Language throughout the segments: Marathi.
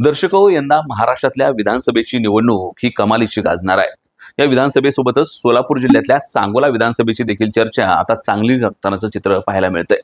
दर्शक यंदा महाराष्ट्रातल्या विधानसभेची निवडणूक ही कमालीची गाजणार आहे. या विधानसभेसोबतच सोलापूर जिल्ह्यातल्या सांगोला विधानसभेची देखील चर्चा आता चांगली जगतानाचं चित्र पाहायला मिळतंय.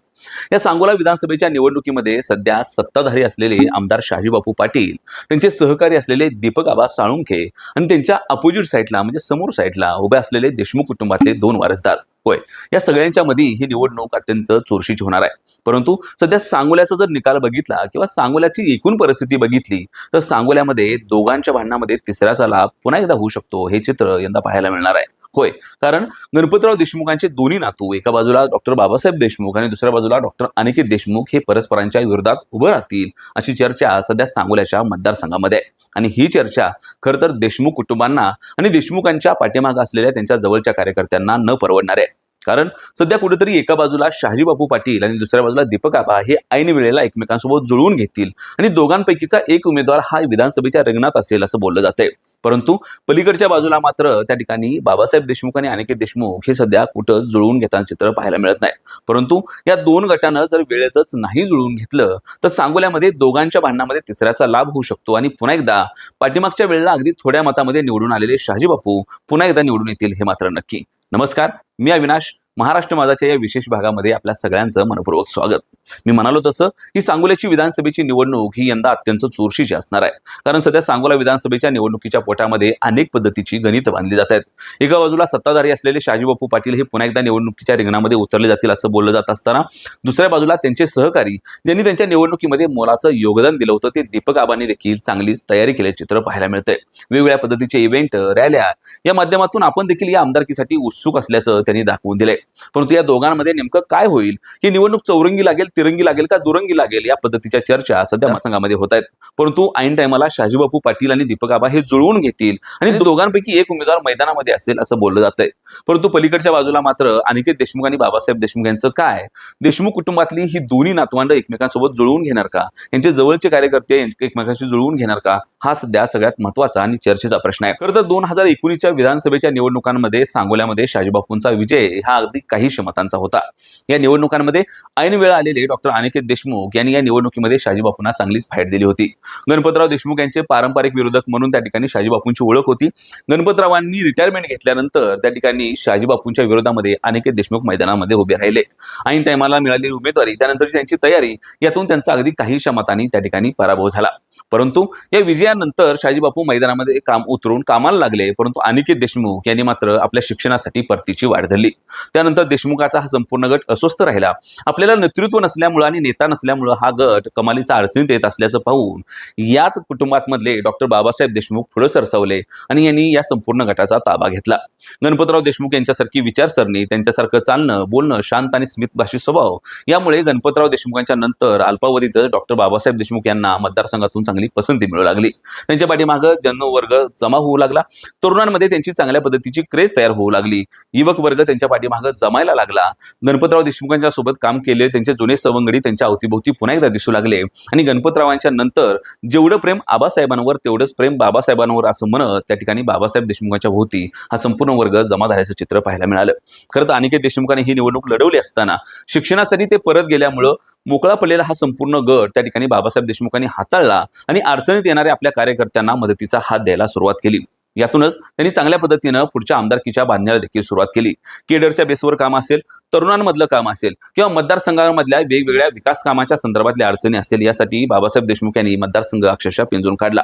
या सांगोला विधानसभेच्या निवडणुकीमध्ये सध्या सत्ताधारी असलेले आमदार शहाजीबापू पाटील त्यांचे सहकारी असलेले दीपक आबा साळुंखे आणि त्यांच्या अपोजिट साईडला म्हणजे समोर साईडला उभे असलेले देशमुख कुटुंबातले दोन वारसदार. होय. या सगळ्यांच्या मध्ये ही निवडणूक अत्यंत चोरशीची होणार आहे. परंतु सध्या सांगोल्याचा जर निकाल बघितला किंवा सांगोल्याची एकूण परिस्थिती बघितली तर सांगोल्यामध्ये दोघांच्या भांडणामध्ये तिसऱ्याचा लाभ पुन्हा एकदा होऊ शकतो हे चित्र यंदा पाहायला मिळणार आहे. होय. कारण गणपतराव देशमुखांचे दोन्ही नातू एका बाजूला डॉक्टर बाबासाहेब देशमुख आणि दुसऱ्या बाजूला डॉक्टर अनिकेत देशमुख हे परस्परांच्या विरोधात उभं राहतील अशी चर्चा सध्या सांगोल्याच्या मतदारसंघामध्ये आहे. आणि ही चर्चा खरं तर देशमुख कुटुंबांना आणि देशमुखांच्या पाठीमागं असलेल्या त्यांच्या जवळच्या कार्यकर्त्यांना न परवडणार आहे. कारण सध्या कुठेतरी एका बाजूला शहाजी बापू पाटील आणि दुसऱ्या बाजूला दीपक आबा हे ऐन वेळेला एकमेकांसोबत जुळवून घेतील. आणि दोघांपैकीचा एक उमेदवार हा विधानसभेच्या रंगणात असेल असं बोललं जातंय. परंतु पलीकडच्या बाजूला मात्र त्या ठिकाणी बाबासाहेब देशमुख आणि अनिकेत देशमुख हे सध्या कुठं जुळवून घेताना चित्र पाहायला मिळत नाही. परंतु या दोन गटानं जर वेळेतच नाही जुळवून घेतलं तर सांगोल्यामध्ये दोघांच्या भांडणामध्ये तिसऱ्याचा लाभ होऊ शकतो. आणि पुन्हा एकदा पाठीमागच्या वेळेला अगदी थोड्या मतामध्ये निवडून आलेले शहाजी बापू पुन्हा एकदा निवडून येतील हे मात्र नक्की. नमस्कार मी अविनाश महाराष्ट्र माझाच्या या विशेष भागामध्ये आपल्या सगळ्यांचं मनपूर्वक स्वागत. मी म्हणालो तसं ही सांगोल्याची विधानसभेची निवडणूक ही यंदा अत्यंत चुरशीची असणार आहे. कारण सध्या सांगोला विधानसभेच्या निवडणुकीच्या पोटामध्ये अनेक पद्धतीची गणित बांधली जात आहेत. एका बाजूला सत्ताधारी असलेले शाजीबापू पाटील हे पुन्हा एकदा निवडणुकीच्या रिंगणामध्ये उतरले जातील असं बोललं जात असताना दुसऱ्या बाजूला त्यांचे सहकारी ज्यांनी त्यांच्या निवडणुकीमध्ये मोलाचं योगदान दिलं होतं ते दीपक आबांनी देखील चांगलीच तयारी केल्याचे चित्र पाहायला मिळतंय. वेगवेगळ्या पद्धतीचे इव्हेंट रॅल्या या माध्यमातून आपण देखील या आमदारकीसाठी उत्सुक असल्याचं त्यांनी दाखवून दिलंय. परंतु या दोघांमध्ये नेमकं काय होईल? ही निवडणूक चौरंगी लागेल तिरंगी लागेल का दुरंगी लागेल? या पद्धतीच्या चर्चा सध्या मतदारसंघामध्ये होत आहेत. परंतु ऐन टायमाला शहाजीबापू पाटील आणि दीपक आबा हे जुळवून घेतील आणि दोघांपैकी एक उमेदवार मैदानामध्ये असेल असं बोललं जातंय. परंतु पलीकडच्या बाजूला मात्र अनिकेत देशमुख आणि बाबासाहेब देशमुख यांचं काय? देशमुख कुटुंबातली ही दोन्ही नातवंड एकमेकांसोबत जुळवून घेणार का? यांचे जवळचे कार्यकर्ते एकमेकांशी जुळवून घेणार का? हा सध्या सगळ्यात महत्त्वाचा आणि चर्चेचा प्रश्न आहे. खरं तर दोन हजार एकोणीसच्या विधानसभेच्या निवडणुकांमध्ये सांगोल्यामध्ये शहाजीबापूंचा विजय हा अगदी काही मतांचा होता. या निवडणुकांमध्ये ऐन वेळ आलेले डॉक्टर अनिकेत देशमुख यांनी या निवडणुकीमध्ये शाजीबापूंना चांगलीच फाईट दिली होती. गणपतराव देशमुख यांचे पारंपरिक विरोधक म्हणून त्या ठिकाणी शाजीबापूंची ओळख होती. गणपतरावांनी रिटायरमेंट घेतल्यानंतर त्या ठिकाणी शाजीबापूंच्या विरोधामध्ये अनिकेत देशमुख मैदानामध्ये उभे राहिले. ऐन टायमाला मिळालेली उमेदवारी त्यानंतरची त्यांची तयारी यातून त्यांचा अगदी काहीशा मतांनी त्या ठिकाणी पराभव झाला. परंतु या विजयानंतर शहाजीबापू मैदानामध्ये काम उतरून कामाला लागले परंतु अनिकेत देशमुख यांनी मात्र आपल्या शिक्षणासाठी परतीची वाढ धरली. त्यानंतर देशमुखाचा हा संपूर्ण गट अस्वस्थ राहिला. आपल्याला नेतृत्व नसल्यामुळं आणि नेता नसल्यामुळं हा गट कमालीचा अडचणीत येत असल्याचं पाहून याच कुटुंबातमधले डॉक्टर बाबासाहेब देशमुख पुढे सरसावले आणि यांनी या संपूर्ण गटाचा ताबा घेतला. गणपतराव देशमुख यांच्यासारखी विचारसरणी त्यांच्यासारखं चालणं बोलणं शांत आणि स्मितभाषी स्वभाव यामुळे गणपतराव देशमुखांच्या नंतर अल्पावधीतच डॉक्टर बाबासाहेब देशमुख यांना मतदारसंघातून चांगली पसंती मिळू लागली. त्यांच्या पाठीमागं जनवर्ग जमा होऊ लागला. तरुणांमध्ये त्यांची चांगल्या पद्धतीची क्रेज तयार होऊ लागली. युवक वर्ग त्यांच्या पाठीमागं जमायला लागला. गणपतराव देशमुखांच्या सोबत काम केले. त्यांचे जुने सवंगडी त्यांच्या अवतीभोवती पुन्हा एकदा दिसू लागले. आणि गणपतरावांच्या नंतर जेवढं प्रेम आबासाहेबांवर तेवढंच प्रेम बाबासाहेबांवर असं म्हणत त्या ठिकाणी बाबासाहेब देशमुखांच्या भोवती हा संपूर्ण वर्ग जमा झाल्याचं चित्र पाहायला मिळालं. खरं तर अनिकेत देशमुखांनी ही निवडणूक लढवली असताना शिक्षणासाठी ते परत गेल्यामुळं मोकळा पडलेला हा संपूर्ण गट त्या ठिकाणी बाबासाहेब देशमुखांनी हाताळला. आणि अडचणीत येणाऱ्या आपल्या कार्यकर्त्यांना मदतीचा हात द्यायला सुरुवात केली. यातूनच त्यांनी चांगल्या पद्धतीनं पुढच्या आमदारकीच्या बांधण्याला देखील सुरुवात केली. केडरच्या बेसवर काम असेल तरुणांमधलं काम असेल किंवा मतदारसंघामधल्या वेगवेगळ्या विकास कामाच्या संदर्भातल्या अडचणी असेल यासाठी बाबासाहेब देशमुख यांनी मतदारसंघ अक्षरशः पिंजून काढला.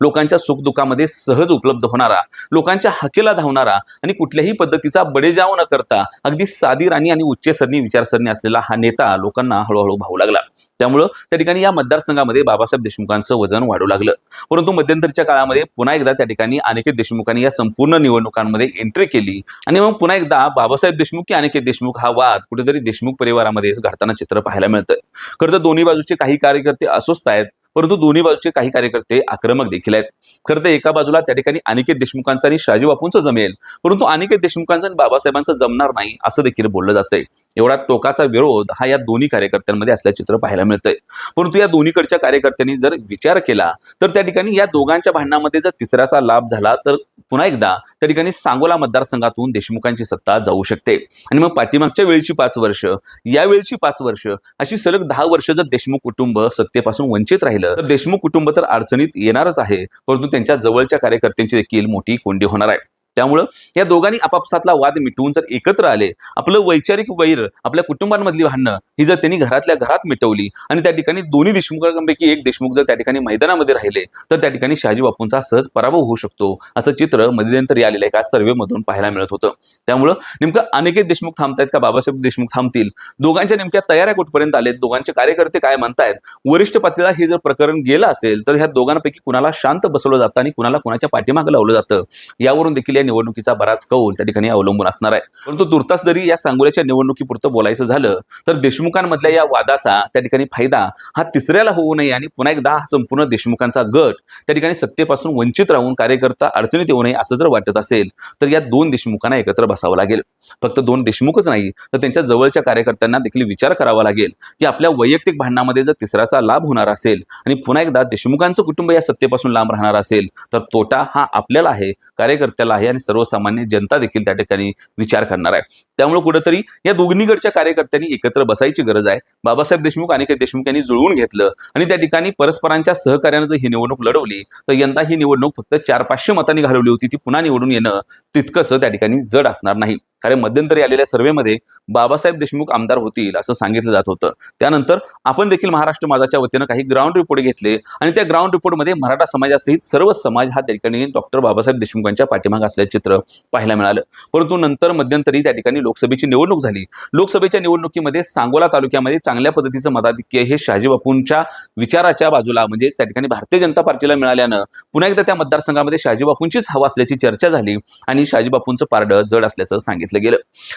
लोकांच्या सुखदुःखामध्ये सहज उपलब्ध होणारा लोकांच्या हकेला धावणारा आणि कुठल्याही पद्धतीचा बडेजाव न करता अगदी साधी राणी आणि उच्चसरणी विचारसरणी असलेला हा नेता लोकांना हळूहळू भाऊ लागला. त्यामुळं त्या ठिकाणी या मतदारसंघामध्ये बाबासाहेब देशमुखांचं वजन वाढू लागलं. परंतु मध्यंतरच्या काळामध्ये पुन्हा एकदा त्या ठिकाणी अनिकेत देशमुखांनी या संपूर्ण निवडणुकांमध्ये एंट्री केली. आणि मग पुन्हा एकदा बाबासाहेब देशमुख की अनिकेत देशमुख हा वाद कुठेतरी देशमुख परिवारामध्ये घडताना चित्र पाहायला मिळतं खरं तर दोन्ही बाजूचे काही कार्यकर्ते अस्वस्थ आहेत. परंतु दोन्ही बाजूचे काही कार्यकर्ते आक्रमक देखील आहेत. खरं तर एका बाजूला त्या ठिकाणी अनिकेत देशमुखांचं आणि शहाजी बापूंचं जमेल. परंतु अनिकेत देशमुखांचं आणि बाबासाहेबांचं जमणार नाही असं देखील बोललं जातंय. एवढा टोकाचा विरोध हा या दोन्ही कार्यकर्त्यांमध्ये असल्याचं चित्र पाहायला मिळतंय. परंतु या दोन्हीकडच्या कार्यकर्त्यांनी जर विचार केला तर त्या ठिकाणी या दोघांच्या भांडणामध्ये जर तिसऱ्याचा लाभ झाला तर पुन्हा एकदा त्या ठिकाणी सांगोला मतदारसंघातून देशमुखांची सत्ता जाऊ शकते. आणि मग पाठीमागच्या वेळची पाच वर्ष या वेळची पाच वर्ष अशी सलग दहा वर्ष जर देशमुख कुटुंब सत्तेपासून वंचित राहिले राहिलं तर देशमुख कुटुंब तर अडचणीत येणारच आहे. परंतु त्यांच्या जवळच्या कार्यकर्त्यांची देखील मोठी कोंडी होणार आहे. त्यामुळं या दोघांनी आपापसातला वाद मिटवून जर एकत्र आले आपलं वैचारिक वैर आपल्या कुटुंबांमधली भांडणं ही जर त्यांनी घरातल्या घरात मिटवली आणि त्या ठिकाणी दोन्ही देशमुखांपैकी एक देशमुख जर त्या ठिकाणी मैदानामध्ये राहिले तर त्या ठिकाणी शहाजी बापूंचा सहज पराभव होऊ शकतो. असं चित्र मध्यंतरी आलेलं एका सर्व्हेमधून पाहायला मिळत होतं. त्यामुळं नेमकं अनेक देशमुख थांबतायत का? बाबासाहेब देशमुख थांबतील? दोघांच्या नेमक्या तयाऱ्या कुठपर्यंत आलेत? दोघांचे कार्यकर्ते काय म्हणतायत? वरिष्ठ पातळीला हे जर प्रकरण गेलं असेल तर ह्या दोघांपैकी कुणाला शांत बसवलं जातं आणि कुणाला कुणाच्या पाठीमागं लावलं जातं? यावरून देखील या निवडणुकीचा बराच कौल त्या ठिकाणी अवलंबून असणार आहे. परंतु तुर्तास जरी या सांगोल्याच्या निवडणुकीपुरतं बोलायचं झालं तर देशमुखांमधल्या या वादाचा त्या ठिकाणी फायदा हा तिसऱ्याला होऊ नये आणि पुन्हा एकदा हा संपूर्ण देशमुखांचा गट त्या ठिकाणी सत्तेपासून वंचित राहून कार्यकर्ता अडचणीत येऊ नये असं जर वाटत असेल तर या दोन देशमुखांना एकत्र बसावं लागेल. फक्त दोन देशमुखच नाही तर त्यांच्या जवळच्या कार्यकर्त्यांना देखील विचार करावा लागेल की आपल्या वैयक्तिक भांडणामध्ये जर तिसऱ्याचा लाभ होणार असेल आणि पुन्हा एकदा देशमुखांचं कुटुंब या सत्तेपासून लांब राहणार असेल तर तोटा हा आपल्याला आहे कार्यकर्त्याला आहे आणि सर्वसामान्य जनता देखील त्या ठिकाणी विचार करणार आहे. त्यामुळे कुठेतरी या दोन्हीकडच्या कार्यकर्त्यांनी एकत्र बसायची गरज आहे. बाबासाहेब देशमुख आणि देशमुख यांनी जुळवून घेतलं आणि त्या ठिकाणी परस्परांच्या सहकार्यानं जर ही निवडणूक लढवली तर यंदा ही निवडणूक फक्त चार पाचशे मतांनी घालवली होती. ती पुन्हा निवडून येणं तितकंसं त्या ठिकाणी जड असणार नाही. कारण मध्यंतरी आलेल्या सर्व्हेमध्ये बाबासाहेब देशमुख आमदार होतील असं सांगितलं जात होतं. त्यानंतर आपण देखील महाराष्ट्र माझाच्या वतीनं काही ग्राउंड रिपोर्ट घेतले आणि त्या ग्राउंड रिपोर्टमध्ये मराठा समाजासहित सर्व समाज हा त्या ठिकाणी डॉक्टर बाबासाहेब देशमुखांच्या पाठीमाग असल्याचे चित्र पाहायला मिळालं. परंतु नंतर मध्यंतरी त्या ठिकाणी लोकसभेची निवडणूक झाली. लोकसभेच्या निवडणुकीमध्ये सांगोला तालुक्यामध्ये चांगल्या पद्धतीचं मताधिक्य हे शहाजी बापूंच्या विचाराच्या बाजूला म्हणजेच त्या ठिकाणी भारतीय जनता पार्टीला मिळाल्यानं पुन्हा एकदा त्या मतदारसंघामध्ये शहाजी बापूंचीच हवा असल्याची चर्चा झाली आणि शहाजी बापूंचं पारडं जड असल्याचं सांगितलं. गेलं.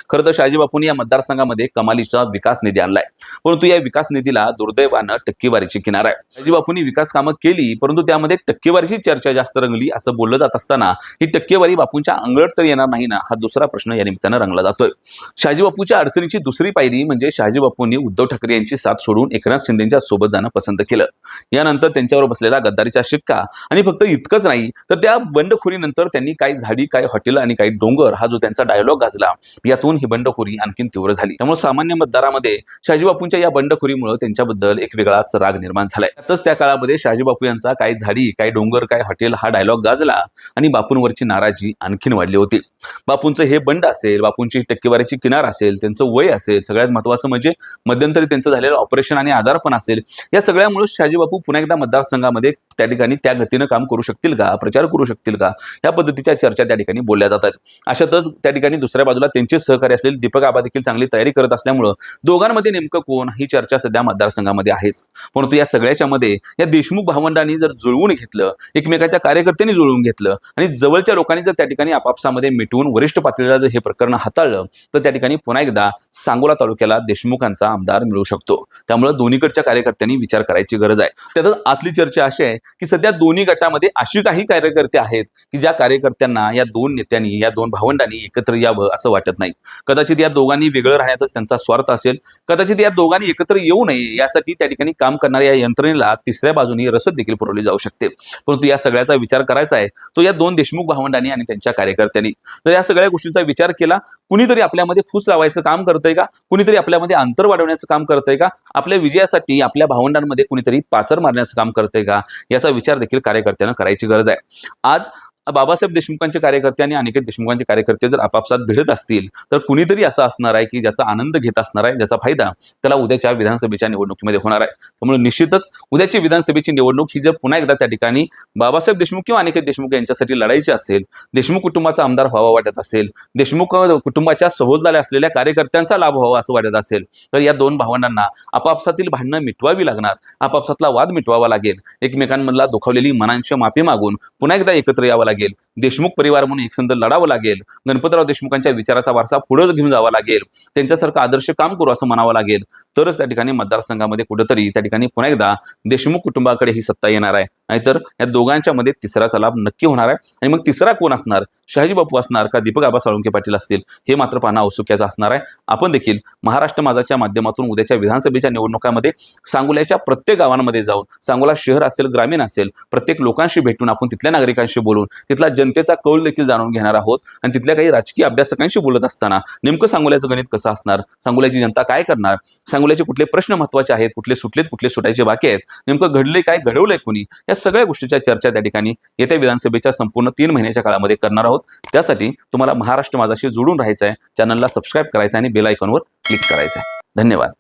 खरं तर शहाजी बापूंनी या मतदारसंघामध्ये कमालीचा विकास निधी आणलाय. परंतु या विकास निधीला दुर्दैवानं टक्केवारीची किनार आहे. शहाजी बापूंनी विकास कामं केली परंतु त्यामध्ये टक्केवारीची चर्चा जास्त रंगली असं बोललं जात असताना ही टक्केवारी बापूंच्या अंगलट तर येणार नाही ना हा दुसरा प्रश्न या निमित्तानं रंगला जातोय. शहाजी बापूच्या अडचणीची दुसरी पायरी म्हणजे शहाजी बापूंनी उद्धव ठाकरे यांची साथ सोडून एकनाथ शिंदेच्या सोबत जाणं पसंत केलं. यानंतर त्यांच्यावर बसलेला गद्दारीचा शिक्का आणि फक्त इतकंच नाही तर त्या बंडखोरीनंतर त्यांनी काही झाडी काही हॉटेल आणि काही डोंगर हा जो त्यांचा डायलॉग गाजला यातून ही बंडखोरी आणखीन तीव्र झाली. त्यामुळे सामान्य मतदारामध्ये शहाजीबापूंच्या या बंडखोरीमुळे त्यांच्याबद्दल एक वेगळाच राग निर्माण झालाय. त्यातच त्या काळामध्ये शाहजीबापू यांचा काही झाडी काही डोंगर काय हॉटेल हा डायलॉग गाजला आणि बापूंवरची नाराजी आणखीन वाढली होती. बापूंचं हे बंड असेल बापूंची टक्केवारीची किनार असेल त्यांचं वय असेल सगळ्यात महत्वाचं म्हणजे मध्यंतरी त्यांचं झालेलं ऑपरेशन आणि आजार पण असेल या सगळ्यामुळे शहाजी पुन्हा एकदा मतदारसंघामध्ये त्या ठिकाणी त्या गतीनं काम करू शकतील का प्रचार करू शकतील का या पद्धतीच्या चर्चा त्या ठिकाणी बोलल्या जातात. अशातच त्या ठिकाणी दुसऱ्या बाजूला त्यांचे सहकारी असलेले दीपक आबा देखील चांगली तयारी करत असल्यामुळं दोघांमध्ये नेमकं कोण? ही चर्चा सध्या मतदारसंघामध्ये आहेच. परंतु या सगळ्याच्या मध्ये या देशमुख भावंडांनी जर जुळवून घेतलं एकमेकाच्या कार्यकर्त्यांनी जुळवून घेतलं आणि जवळच्या लोकांनी जर त्या ठिकाणी आपापसामध्ये मिटवून वरिष्ठ पातळीला जर हे प्रकरण हाताळलं तर त्या ठिकाणी पुन्हा एकदा सांगोला तालुक्याला देशमुखांचा आमदार मिळू शकतो. त्यामुळे दोन्हीकडच्या कार्यकर्त्यांनी विचार करायची गरज आहे. त्यातच आतली चर्चा अशी आहे की सध्या दोन्ही गटामध्ये अशी काही कार्यकर्ते आहेत की ज्या कार्यकर्त्यांना या दोन नेत्यांनी या दोन भावंडांनी एकत्र यावं असं वाटत नाही. कदाचित या दोघांनी वेगळं राहण्यातच त्यांचा स्वार्थ असेल. कदाचित या दोघांनी एकत्र येऊ नये यासाठी त्या ठिकाणी काम करणाऱ्या या यंत्रणेला तिसऱ्या बाजूनी रसद देखील पुरवली जाऊ शकते. परंतु या सगळ्याचा विचार करायचा आहे तो या दोन देशमुख भावंडांनी आणि त्यांच्या कार्यकर्त्यांनी. तर या सगळ्या गोष्टींचा विचार केला कुणीतरी आपल्यामध्ये फूस लावायचं काम करतंय का? कुणीतरी आपल्यामध्ये अंतर वाढवण्याचं काम करतंय का? आपल्या विजयासाठी आपल्या भावंडांमध्ये कुणीतरी पाचर मारण्याचं काम करतंय का? याचा विचार देखील कार्यकर्त्यांना करायची गरज आहे. आज बाबासाहेब देशमुखांचे कार्यकर्ते आणि अनेक देशमुखांचे कार्यकर्ते जर आपापसात भिडत असतील तर कुणीतरी असं असणार आहे की ज्याचा आनंद घेत असणार आहे ज्याचा फायदा त्याला उद्याच्या विधानसभेच्या निवडणुकीमध्ये होणार आहे. त्यामुळे निश्चितच उद्याची विधानसभेची निवडणूक ही जर पुन्हा एकदा त्या ठिकाणी बाबासाहेब देशमुख किंवा अनेक देशमुख यांच्यासाठी लढायची असेल देशमुख कुटुंबाचा आमदार व्हावा वाटत असेल देशमुख कुटुंबाच्या सहोदला असलेल्या कार्यकर्त्यांचा लाभ व्हावा असं वाटत असेल तर या दोन भावंडांना आपापसातील भांडणं मिटवावी लागणार आपापसातला वाद मिटवावा लागेल. एकमेकांमधला दुखावलेली मनांची माफी मागून पुन्हा एकदा एकत्र यावं लागेल. देशमुख परिवार म्हणून एकसंध लढावं लागेल. गणपतराव देशमुखांच्या विचाराचा वारसा पुढे घेऊन जावा लागेल. त्यांच्यासारखं आदर्श काम करू असं म्हणावं लागेल. तरच त्या ठिकाणी मतदारसंघामध्ये कुठेतरी त्या ठिकाणी पुन्हा एकदा देशमुख कुटुंबाकडे ही सत्ता येणार आहे. नाहीतर या दोघांच्या मध्ये तिसराचा लाभ नक्की होणार आहे. आणि मग तिसरा कोण असणार? शहाजी बापू असणार का दीपक आबा साळुंके पाटील असतील? हे मात्र पाहणं औत्सुक्याचं असणार आहे. आपण देखील महाराष्ट्र माझाच्या माध्यमातून उद्याच्या विधानसभेच्या निवडणुकामध्ये सांगोल्याच्या प्रत्येक गावांमध्ये जाऊन सांगोला शहर असेल ग्रामीण असेल प्रत्येक लोकांशी भेटून आपण तिथल्या नागरिकांशी बोलून तिथला जनतेचा कौल देखील जाणून घेणार आहोत. आणि तिथल्या काही राजकीय अभ्यासकांशी बोलत असताना नेमकं सांगोल्याचं गणित कसं असणार? सांगोल्याची जनता काय करणार? सांगोल्याचे कुठले प्रश्न महत्त्वाचे आहेत? कुठले सुटलेत कुठले सुटायचे बाकी आहेत? नेमकं घडले काय घडवलंय कोणी? या सगळ्या गोष्टीच्या चर्चा त्या ठिकाणी येत्या विधानसभेच्या संपूर्ण तीन महिन्याच्या काळामध्ये करणार आहोत. त्यासाठी तुम्हाला महाराष्ट्र माझाशी जोडून राहायचं आहे चॅनलला सबस्क्राईब करायचं आहे आणि बेल आयकॉनवर क्लिक करायचं आहे धन्यवाद.